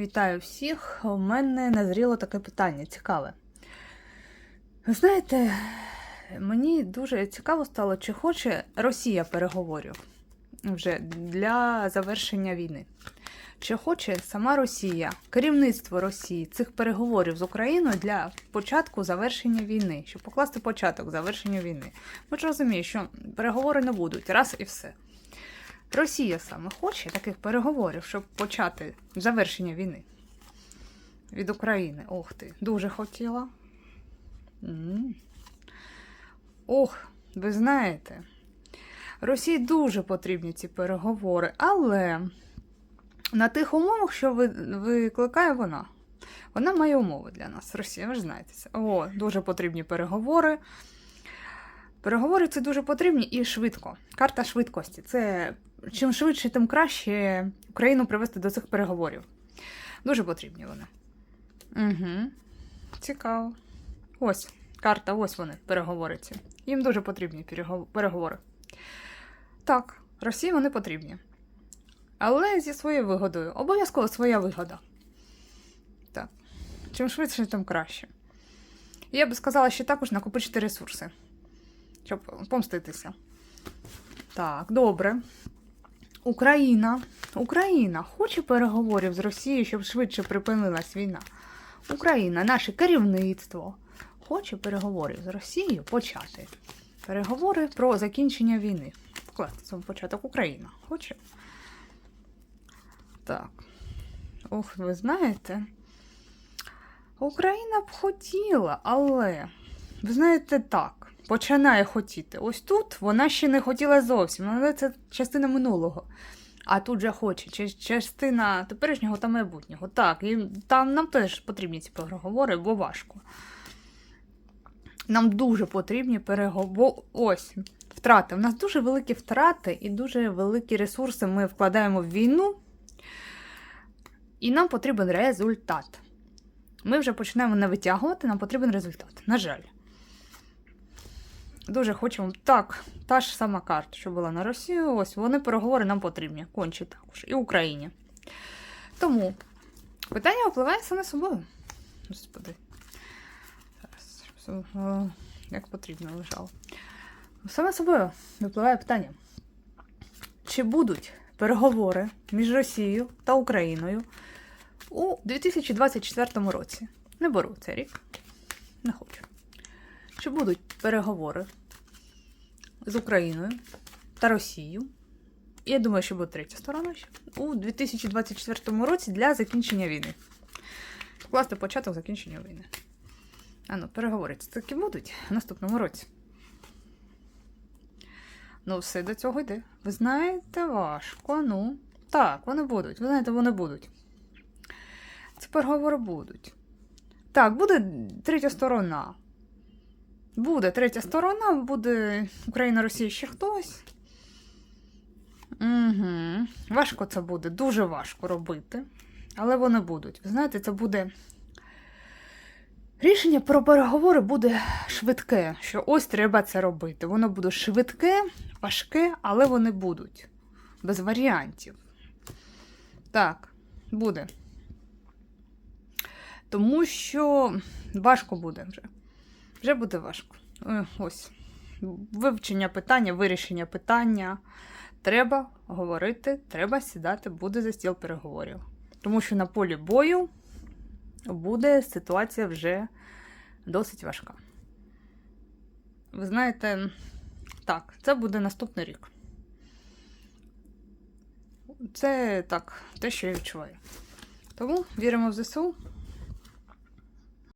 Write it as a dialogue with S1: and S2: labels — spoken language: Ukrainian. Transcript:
S1: Вітаю всіх. У мене назріло таке питання цікаве. Ви знаєте, мені дуже цікаво стало, чи хоче Росія переговорів вже для завершення війни. Чи хоче сама Росія, керівництво Росії цих переговорів з Україною для початку завершення війни, щоб покласти початок завершенню війни? Ми ж розуміємо, що переговори не будуть раз і все. Росія саме хоче таких переговорів, щоб почати завершення війни від України. Ох ти, дуже хотіла. Ох, ви знаєте, Росії дуже потрібні ці переговори, але на тих умовах, що ви- викликає вона. Вона має умови для нас, Росія, ви ж знаєте. О, дуже потрібні переговори. Переговори це дуже потрібні і швидко. Карта швидкості. Це чим швидше, тим краще Україну привести до цих переговорів. Дуже потрібні вони. Угу. Цікаво. Ось карта, ось вони, переговори ці. Їм дуже потрібні переговори. Так, Росії вони потрібні. Але зі своєю вигодою. Обов'язково своя вигода. Так. Чим швидше, тим краще. Я би сказала, що також накопичити ресурси, щоб помститися. Так, добре. Україна. Україна хоче переговорів з Росією, щоб швидше припинилась війна. Україна, наше керівництво, хоче переговорів з Росією почати. Переговори про закінчення війни. Вкласти цьому початок Україна. Хоче? Так. Ох, ви знаєте. Україна б хотіла, але, ви знаєте, так, починає хотіти. Ось тут вона ще не хотіла зовсім, але це частина минулого. А тут же хоче частина теперішнього та майбутнього. Так, і там нам теж потрібні ці переговори, бо важко. Нам дуже потрібні переговори. Ось, втрати. У нас дуже великі втрати і дуже великі ресурси ми вкладаємо в війну. І нам потрібен результат. Ми вже починаємо не витягувати, нам потрібен результат. На жаль. Дуже хочемо. Так, та ж сама карта, що була на Росію. Ось вони переговори нам потрібні. Кончі також. І Україні. Тому питання впливає саме собою. Господи. Е, як потрібно лежало. Саме собою випливає питання. Чи будуть переговори між Росією та Україною у 2024 році? Не беру цей рік. Не хочу. Чи будуть переговори з Україною та Росією? Я думаю, що буде третя сторона ще у 2024 році для закінчення війни. Вкласти початок закінчення війни. А ну, переговори це таки будуть в наступному році. Ну, все до цього йде. Ви знаєте, важко. Ну, так, вони будуть. Ви знаєте, вони будуть. Ці переговори будуть. Так, буде третя сторона. Буде третя сторона, буде Україна, Росія ще хтось. Угу. Важко це буде, дуже важко робити. Але вони будуть. Ви знаєте, це буде. Рішення про переговори буде швидке, що ось треба це робити. Воно буде швидке, важке, але вони будуть. Без варіантів. Так, буде. Тому що важко буде вже. Вже буде важко. Е, Ось. Вивчення питання, вирішення питання. Треба говорити, треба сідати, буде за стіл переговорів. Тому що на полі бою буде ситуація вже досить важка. Ви знаєте, так, це буде наступний рік. Це так, те, що я відчуваю. Тому віримо в ЗСУ.